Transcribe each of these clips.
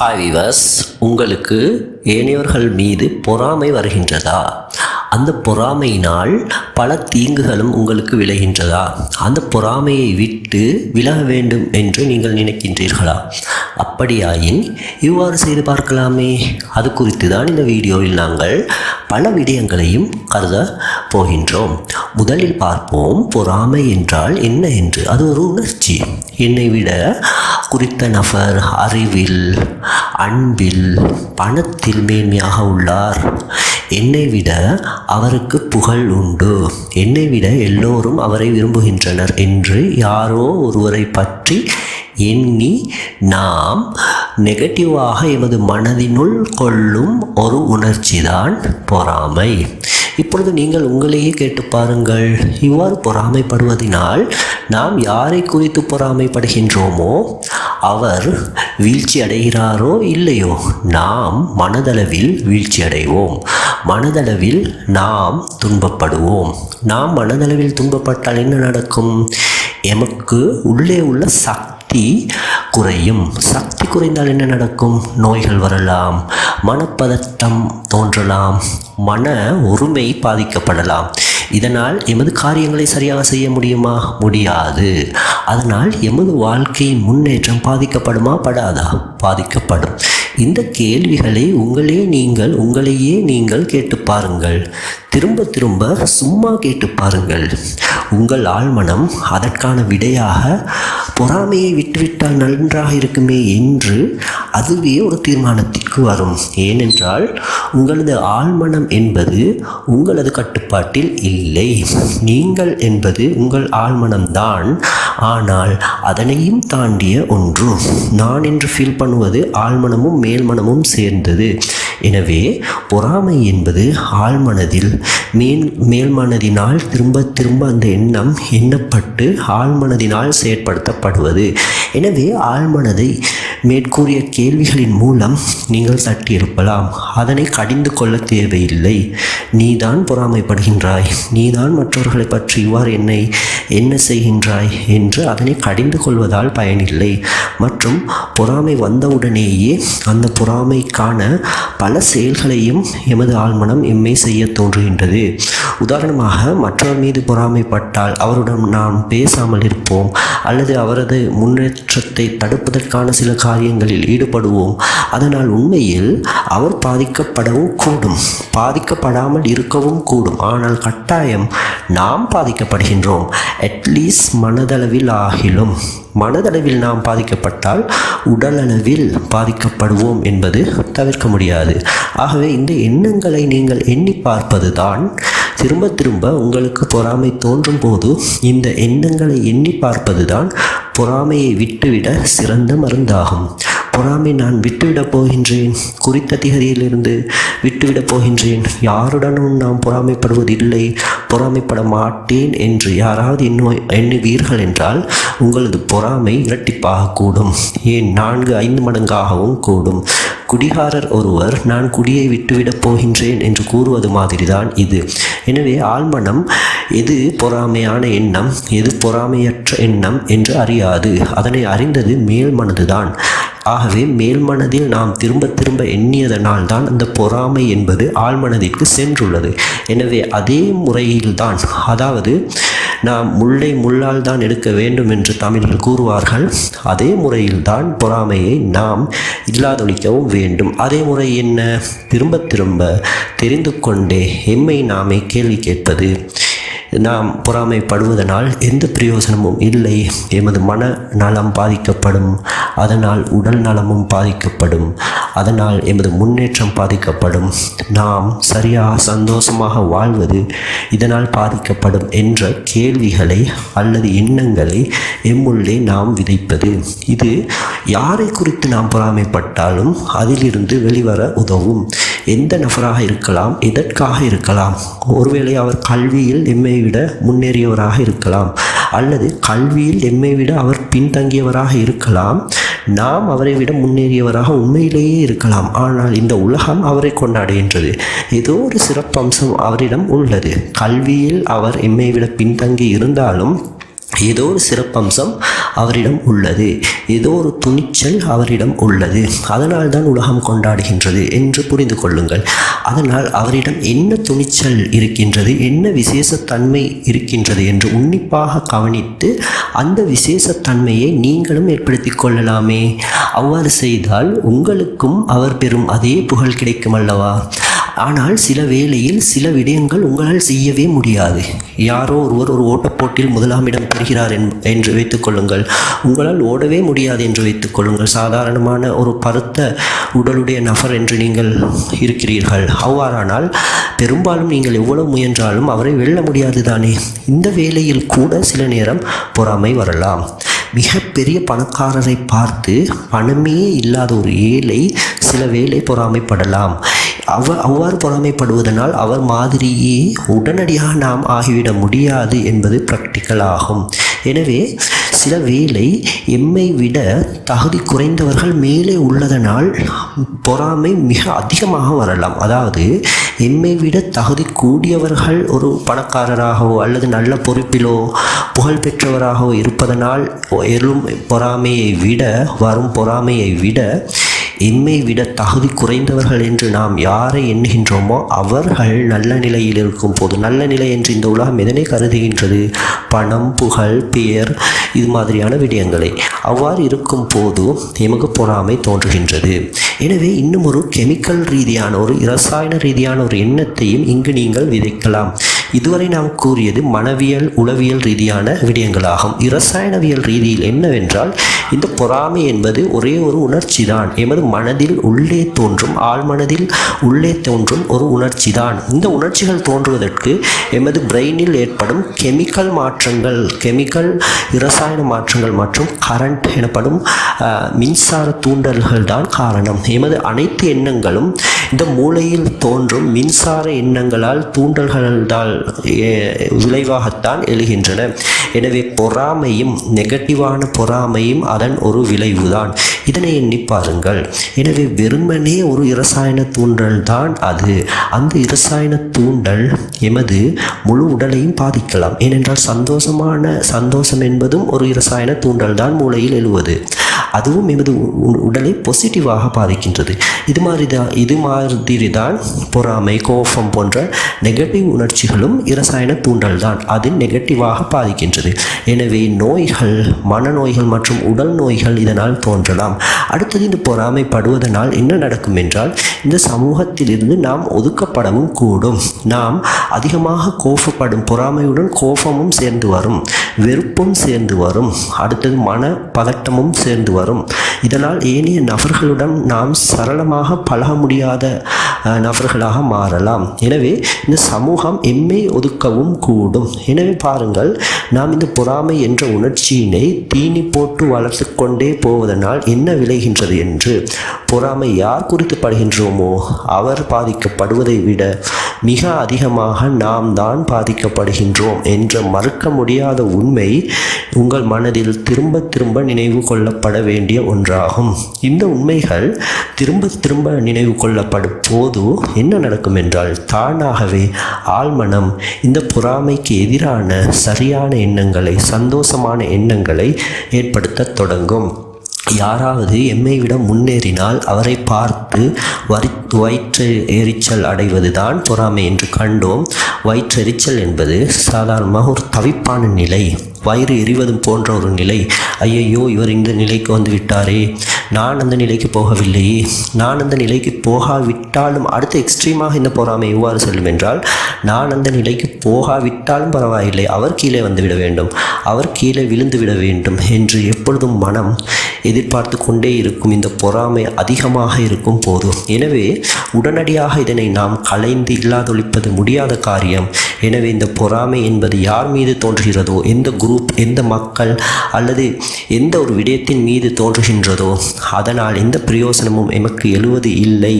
Hi விவஸ் உங்களுக்கு ஏனையவர்கள் மீது பொறாமை வருகின்றதா? அந்த பொறாமையினால் பல தீங்குகளும் உங்களுக்கு விளைகின்றதா? அந்த பொறாமையை விட்டு விலக வேண்டும் என்று நீங்கள் நினைக்கின்றீர்களா? அப்படியாயின் இவ்வாறு செய்து பார்க்கலாமே. அது குறித்து தான் இந்த வீடியோவில் நாங்கள் பல விடயங்களையும் கருத போகின்றோம். முதலில் பார்ப்போம் பொறாமை என்றால் என்ன என்று. அது ஒரு உணர்ச்சி. என்னை விட குறித்த நபர் அறிவில் அன்பில் பணத்தில் மேன்மையாக உள்ளார். என்னை விட அவருக்கு புகழ் உண்டு. என்னை விட எல்லோரும் அவரை விரும்புகின்றனர் என்று யாரோ ஒருவரை பற்றி எண்ணி நாம் நெகட்டிவாக எமது மனதினுள் கொள்ளும் ஒரு உணர்ச்சிதான் பொறாமை. இப்பொழுது நீங்கள் உங்களையே கேட்டு பாருங்கள். இவ்வாறு பொறாமைப்படுவதனால் நாம் யாரை குறித்து பொறாமைப்படுகின்றோமோ அவர் வீழ்ச்சி அடைகிறாரோ இல்லையோ நாம் மனதளவில் வீழ்ச்சி அடைவோம் மனதளவில் நாம் துன்பப்படுவோம். நாம் மனதளவில் துன்பப்பட்டால் என்ன நடக்கும்? எமக்கு உள்ளே உள்ள சக்தி குறையும். சக்தி குறைந்தால் என்ன நடக்கும்? நோய்கள் வரலாம். மனப்பதட்டம் தோன்றலாம். மன ஒருமை பாதிக்கப்படலாம். இதனால் எமது காரியங்களை சரியாக செய்ய முடியுமா? முடியாது. அதனால் எமது வாழ்க்கையின் முன்னேற்றம் பாதிக்கப்படுமா? படாதா? பாதிக்கப்படும். இந்த கேள்விகளை உங்களே நீங்கள் உங்களையே நீங்கள் கேட்டு பாருங்கள். திரும்ப திரும்ப சும்மா கேட்டு பாருங்கள். உங்கள் ஆழ்மனம் அதற்கான விடையாக பொறாமையை விட்டுவிட்டால் நன்றாக இருக்குமே என்று அதுவே ஒரு தீர்மானத்திற்கு வரும். ஏனென்றால் உங்களது ஆழ்மனம் என்பது உங்களது கட்டுப்பாட்டில் இல்லை. நீங்கள் என்பது உங்கள் ஆழ்மனம்தான் ஆனால் அதனையும் தாண்டிய ஒன்று. நான் என்று ஃபீல் பண்ணுவது ஆழ்மனமும் மேல்மனமும் சேர்ந்தது. எனவே பொறாமை என்பது ஆழ்மனதில் மேல் மேல்மனதினால் திரும்ப திரும்ப அந்த எண்ணம் எண்ணப்பட்டு ஆழ்மனதினால் செயற்படுத்தப்படுவது. எனவே ஆழ்மனதை மேற்கூறிய கேள்விகளின் மூலம் நீங்கள் தட்டி அதனை கடிந்து கொள்ள தேவையில்லை. நீதான் பொறாமைப்படுகின்றாய். நீதான் மற்றவர்களை பற்றி இவ்வாறு என்னை என்ன செய்கின்றாய் என்று அதனை கடிந்து கொள்வதால் பயனில்லை. மற்றும் பொறாமை வந்தவுடனேயே அந்த பொறாமை காண பல செயல்களையும் எமது ஆழ்மனம் எம்மை செய்ய தோன்றுகின்றது. உதாரணமாக மற்றவர் மீது பொறாமைப்பட்டால் அவருடன் நாம் பேசாமல் இருப்போம் அல்லது அவரது முன்னேற்றத்தை தடுப்பதற்கான சில காரியங்களில் ஈடுபடுவோம். அதனால் உண்மையில் அவர் பாதிக்கப்படவும் கூடும் பாதிக்கப்படாமல் இருக்கவும் கூடும். ஆனால் கட்டாயம் நாம் பாதிக்கப்படுகின்றோம் அட்லீஸ்ட் மனதளவில் ஆகிலும். மனதளவில் நாம் பாதிக்கப்பட்டால் உடலளவில் பாதிக்கப்படுவோம் என்பது தவிர்க்க முடியாது. ஆகவே இந்த எண்ணங்களை நீங்கள் எண்ணி பார்ப்பது தான் திரும்ப திரும்ப உங்களுக்கு பொறாமை தோன்றும் போது இந்த எண்ணங்களை எண்ணி பார்ப்பது தான் பொறாமையை விட்டுவிட சிறந்த மருந்தாகும். பொறாமை நான் விட்டுவிடப் போகின்றேன். குறித்த திகதியிலிருந்து விட்டுவிடப் போகின்றேன். யாருடனும் நாம் பொறாமைப்படுவதில்லை. பொறாமைப்பட மாட்டேன் என்று யாராவது இன்னும் எண்ணுவீர்கள் என்றால் உங்களது பொறாமை இரட்டிப்பாக கூடும். ஏன் நான்கு ஐந்து மடங்காகவும் கூடும். குடிகாரர் ஒருவர் நான் குடியை விட்டுவிடப் போகின்றேன் என்று கூறுவது மாதிரிதான் இது. எனவே ஆழ்மனம் எது பொறாமையான எண்ணம்? எது பொறாமையற்ற எண்ணம்? என்று அறியாது. அதனை அறிந்தது மேல் மனதுதான். ஆகவே மேல் மனதில் நாம் திரும்ப திரும்ப எண்ணியதனால் தான் அந்த பொறாமை என்பது ஆழ்மனதிற்கு சென்றுள்ளது. எனவே அதே முறையில்தான் அதாவது நாம் முள்ளை முள்ளால் தான் எடுக்க வேண்டும் என்று தமிழில் கூறுவார்கள் அதே முறையில்தான் பொறாமையை நாம் இல்லாதொழிக்கவும் வேண்டும். அதே முறை என்ன? திரும்ப திரும்ப தெரிந்து கொண்டே எம்மை நாமே கேள்வி கேட்பது நாம் பொறாமைப்படுவதனால் எந்த பிரயோசனமும் இல்லை. எமது மன நலம் பாதிக்கப்படும். அதனால் உடல் நலமும் பாதிக்கப்படும். அதனால் எமது முன்னேற்றம் பாதிக்கப்படும். நாம் சரியாக சந்தோஷமாக வாழ்வது இதனால் பாதிக்கப்படும் என்ற கேள்விகளை அல்லது எண்ணங்களை எம்முள்ளே நாம் விதைப்பது. இது யாரை குறித்து நாம் பொறாமைப்பட்டாலும் அதிலிருந்து வெளிவர உதவும். எந்த நபராக இருக்கலாம் எதற்காக இருக்கலாம். ஒருவேளை அவர் கல்வியில் எம்மை விட முன்னேறியவராக இருக்கலாம் அல்லது கல்வியில் எம்மை விட அவர் பின்தங்கியவராக இருக்கலாம். நாம் அவரை விட முன்னேறியவராக உண்மையிலேயே இருக்கலாம். ஆனால் இந்த உலகம் அவரை கொண்டாடுகின்றது. ஏதோ ஒரு சிறப்பம்சம் அவரிடம் உள்ளது. கல்வியில் அவர் எம்மை விட பின்தங்கி இருந்தாலும் ஏதோ ஒரு சிறப்பம்சம் அவரிடம் உள்ளது. ஏதோ ஒரு துணிச்சல் அவரிடம் உள்ளது. அதனால் தான் உலகம் கொண்டாடுகின்றது என்று புரிந்து கொள்ளுங்கள். அதனால் அவரிடம் என்ன துணிச்சல் இருக்கின்றது என்ன விசேஷத்தன்மை இருக்கின்றது என்று உன்னிப்பாக கவனித்து அந்த விசேஷத்தன்மையை நீங்களும் ஏற்படுத்தி கொள்ளலாமே. அவ்வாறு செய்தால் உங்களுக்கும் அவர் பெறும் அதே புகழ் கிடைக்கும் அல்லவா ஆனால் சில வேளையில் சில விடயங்கள் உங்களால் செய்யவே முடியாது. யாரோ ஒருவர் ஒரு ஓட்டப்போட்டியில் முதலாமிடம் பெறுகிறார் என்- என்று வைத்துக்கொள்ளுங்கள் உங்களால் ஓடவே முடியாது என்று வைத்துக்கொள்ளுங்கள் சாதாரணமான ஒரு பருத்த உடலுடைய நபர் என்று நீங்கள் இருக்கிறீர்கள். அவ்வாறானால் பெரும்பாலும் நீங்கள் எவ்வளவு முயன்றாலும் அவரை வெல்ல முடியாது தானே. இந்த வேளையில் கூட சில நேரம் பொறாமை வரலாம். மிகப்பெரிய பணக்காரரை பார்த்து பணமே இல்லாத ஒரு ஏழை சில வேளை பொறாமைப்படலாம். அவ அவ்வாறு பொறாமைப்படுவதனால் அவர் மாதிரியே உடனடியாக நாம் ஆகிவிட முடியாது என்பது ப்ராக்டிக்கல் ஆகும். எனவே சில வேளை எம்மை விட தகுதி குறைந்தவர்கள் மேலே உள்ளதனால் பொறாமை மிக அதிகமாக வரலாம். அதாவது என்னை விட தகுதி கூடியவர்கள் ஒரு பணக்காரராகவோ அல்லது நல்ல பொறுப்பிலோ புகழ் பெற்றவராகவோ இருப்பதனால் எழும் பொறாமையை விட வரும் பொறாமையை விட எம்மை விட தகுதி குறைந்தவர்கள் என்று நாம் யாரை எண்ணுகின்றோமோ அவர்கள் நல்ல நிலையில் இருக்கும் போது நல்ல நிலை என்று இந்த உலகம் எதனை கருதுகின்றது? பணம் புகழ் பெயர் இது மாதிரியான விடயங்களை. அவ்வாறு இருக்கும் போது எமக்கு பொறாமை தோன்றுகின்றது. எனவே இன்னும் ஒரு கெமிக்கல் ரீதியான ஒரு இரசாயன ரீதியான ஒரு எண்ணத்தையும் இங்கு நீங்கள் விதைக்கலாம். இதுவரை நாம் கூறியது மனவியல் உளவியல் ரீதியான விடயங்களாகும். இரசாயனவியல் ரீதியில் என்னவென்றால் இந்த பொறாமை என்பது ஒரே ஒரு உணர்ச்சி தான் எமது மனதில் உள்ளே தோன்றும் ஆழ்மனதில் உள்ளே தோன்றும் ஒரு உணர்ச்சி தான் இந்த உணர்ச்சிகள் தோன்றுவதற்கு எமது பிரெயினில் ஏற்படும் கெமிக்கல் மாற்றங்கள் கெமிக்கல் இரசாயன மாற்றங்கள் மற்றும் கரண்ட் எனப்படும் மின்சார தூண்டல்கள் தான் காரணம். எமது அனைத்து எண்ணங்களும் இந்த மூளையில் தோன்றும் மின்சார எண்ணங்களால் தூண்டல்களால் விளைவாகத்தான் எழுகின்றன. எனவே பொறாமையும் நெகட்டிவான பொறாமையும் அதன் ஒரு விளைவுதான். இதனை எண்ணி பாருங்கள். எனவே வெறுமனே ஒரு இரசாயன தூண்டல் தான் அது. அந்த இரசாயன தூண்டல் எமது முழு உடலையும் பாதிக்கலாம். ஏனென்றால் சந்தோஷமான சந்தோஷம் என்பதும் ஒரு இரசாயன தூண்டல் தான் மூளையில் எழுவது. அதுவும் எமது உ- உ- உடலை பாசிட்டிவாக பாதிக்கின்றது. இது மாதிரி தான் இது மாதிரி தான் பொறாமை கோபம் போன்ற நெகட்டிவ் உணர்ச்சிகளும் இரசாயன தூண்டல் தான் அது நெகட்டிவாக பாதிக்கின்றது. எனவே நோய்கள் மனநோய்கள் மற்றும் உடல் நோய்கள் இதனால் தோன்றலாம். அடுத்தது இந்த பொறாமைப்படுவதனால் என்ன நடக்கும் என்றால் இந்த சமூகத்திலிருந்து நாம் ஒதுக்கப்படவும் கூடும். நாம் அதிகமாக கோபப்படும் பொறாமையுடன் கோபமும் சேர்ந்து வரும் வெறுப்பும் சேர்ந்து வரும். அடுத்தது மன பதட்டமும் சேர்ந்து வரும் இதனால் ஏனைய நபர்களுடன் நாம் சரளமாக பழக முடியாத நபர்களாக மாறலாம். எனவே இந்த சமூகம் எம்மை ஒதுக்கவும் கூடும். எனவே பாருங்கள் நாம் இந்த பொறாமை என்ற உணர்ச்சியினை தீனி போட்டு வளர்த்து கொண்டே போவதனால் என்ன விளைகின்றது என்று பொறாமை யார் குறித்து படுகின்றோமோ அவர் பாதிக்கப்படுவதை விட மிக அதிகமாக நாம் தான் பாதிக்கப்படுகின்றோம் என்ற மறுக்க முடியாத உண்மை உங்கள் மனதில் திரும்ப திரும்ப நினைவு கொள்ளப்பட வேண்டிய ஒன்றாகும். இந்த உண்மைகள் திரும்ப திரும்ப நினைவு கொள்ளப்படும் போது என்ன நடக்கும் என்றால் தானாகவே ஆழ்மனம் இந்த பொறாமைக்கு எதிரான சரியான எண்ணங்களை சந்தோஷமான எண்ணங்களை ஏற்படுத்தத் தொடங்கும். யாராவது எம்மை விட முன்னேறினால் அவரை பார்த்து வரி வயிற்று எரிச்சல் அடைவதுதான் பொறாமை என்று கண்டோம். வயிற்றெரிச்சல் என்பது சாதாரணமாக ஒரு தவிப்பான நிலை. வயிறு எரிவதும் போன்ற ஒரு நிலை. ஐயையோ இவர் இந்த நிலைக்கு வந்து விட்டாரே. நான் அந்த நிலைக்கு போகவில்லையே நான் அந்த நிலைக்கு போகாவிட்டாலும் அடுத்த எக்ஸ்ட்ரீமாக இந்த பொறாமை எவ்வாறு செல்லும் என்றால் நான் அந்த நிலைக்கு போகாவிட்டாலும் பரவாயில்லை. அவர் கீழே வந்து விட வேண்டும். அவர் கீழே விழுந்து விட வேண்டும் என்று எப்பொழுதும் மனம் எதிர்பார்த்து கொண்டே இருக்கும். இந்த பொறாமை அதிகமாக இருக்கும் போது எனவே உடனடியாக இதனை நாம் கலைந்து இல்லாதொழிப்பது முடியாத காரியம். எனவே இந்த பொறாமை என்பது யார் மீது தோன்றுகிறதோ எந்த குரூப் எந்த மக்கள் அல்லது எந்த ஒரு விடயத்தின் மீது தோன்றுகின்றதோ அதனால் எந்த பிரயோசனமும் எமக்கு எழுவது இல்லை.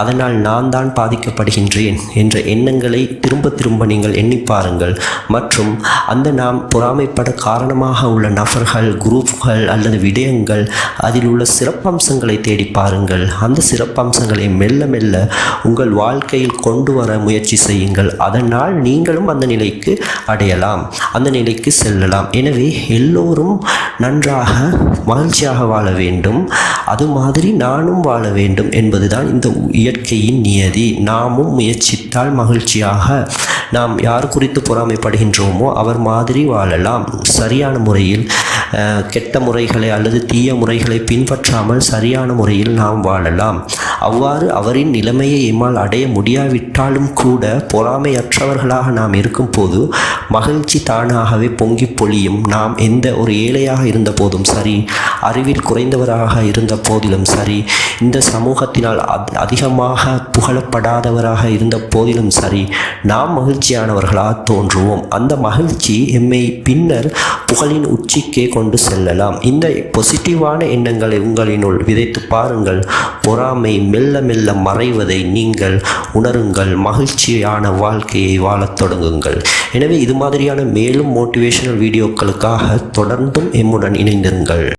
அதனால் நான் தான் பாதிக்கப்படுகின்றேன் என்ற எண்ணங்களை திரும்ப திரும்ப நீங்கள் எண்ணி பாருங்கள். மற்றும் அந்த நாம் பொறாமைப்பட காரணமாக உள்ள நபர்கள் குரூப்கள் அல்லது விடயங்கள் பாருங்கள். அதில் உள்ள சிறப்பம்சங்களை தேடி பாருங்கள். அந்த சிறப்பம்சங்களை மெல்ல மெல்ல உங்கள் வாழ்க்கையில் கொண்டு வர முயற்சி செய்யுங்கள். அதனால் நீங்களும் அந்த நிலைக்கு அடையலாம். அந்த நிலைக்கு செல்லலாம். எனவே எல்லோரும் நன்றாக மகிழ்ச்சியாக வாழ வேண்டும். அது மாதிரி நானும் வாழ வேண்டும் என்பதுதான் இந்த இயற்கையின் நியதி. நாமும் முயற்சித்தால் மகிழ்ச்சியாக நாம் யார் குறித்து பொறாமைப்படுகின்றோமோ அவர் மாதிரி வாழலாம். சரியான முறையில் கெட்ட முறைகளை அல்லது தீய முறைகளை பின்பற்றாமல் சரியான முறையில் நாம் வாழலாம். அவ்வாறு அவரின் நிலைமையை எம்மால் அடைய முடியாவிட்டாலும் கூட பொறாமையற்றவர்களாக நாம் இருக்கும்போது மகிழ்ச்சி தானாகவே பொங்கி பொழியும். நாம் எந்த ஒரு ஏழையாக இருந்த போதும் சரி அறிவில் குறைந்தவராக இருந்த போதிலும் சரி இந்த சமூகத்தினால் அதிகமாக புகழப்படாதவராக இருந்த போதிலும் சரி நாம் மகிழ்ச்சியானவர்களாக தோன்றுவோம். அந்த மகிழ்ச்சி எம்மை பின்னர் புகழின் உச்சிக்கே கொண்டு செல்லலாம். இந்த பொசிட்டிவான எண்ணங்களை உங்களினுள் விதைத்து பாருங்கள். பொறாமை மெல்ல மெல்ல மறைவதை நீங்கள் உணருங்கள். மகிழ்ச்சியான வாழ்க்கையை வாழத் தொடங்குங்கள். எனவே இது மாதிரியான மேலும் மோட்டிவேஷனல் வீடியோக்களுக்காக தொடர்ந்தும் எம்முடன் இணைந்திருங்கள்.